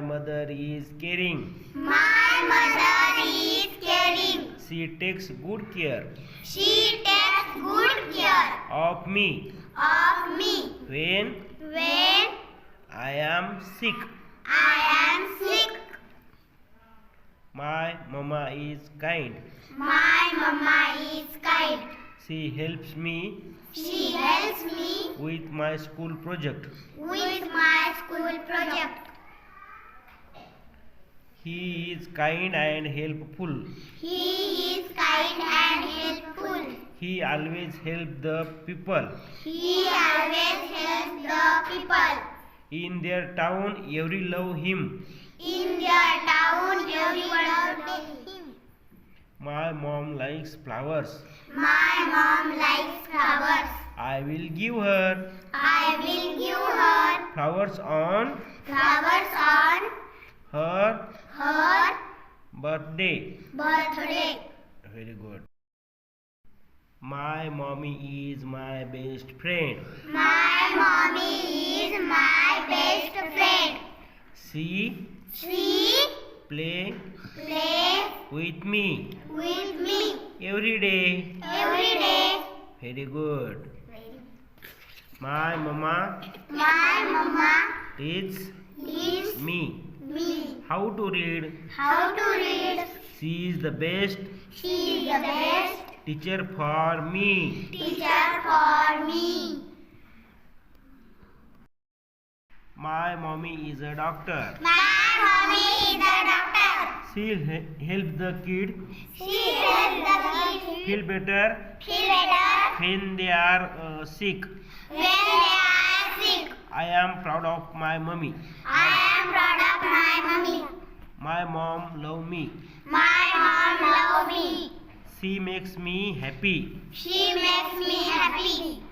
caring. My mother is caring. She takes good care She takes good care of me of me when when I am sick. I am sick. My mama is kind. My mama is kind. She helps me She helps me with my school project. with my school project. He is kind and helpful. He is kind and helpful. He always helps the people. He always helps the people. In their town, every love him. In their town, everyone loves him. My mom likes flowers. My mom likes flowers. I will give her I will give her flowers on flowers on her her birthday. birthday. Very good. My mommy is my best friend. My mommy is my best friend. She She play play with me with me every day. every day. Very good. My mama My mama teaches teaches me me how to read. how to read. She is the best She is the best teacher for me. teacher for me. My mommy is a doctor. My mommy is a doctor. She he- helps the kid She helps the kid. feel better feel better when they are uh, sick. when they are sick. I am proud of my mommy. I am proud of my mommy. My mom love me. My mom loves me. She makes me happy She makes me happy.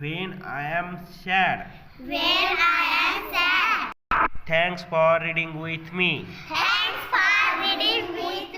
when I am sad. When I am sad. Thanks for reading with me. Thanks for reading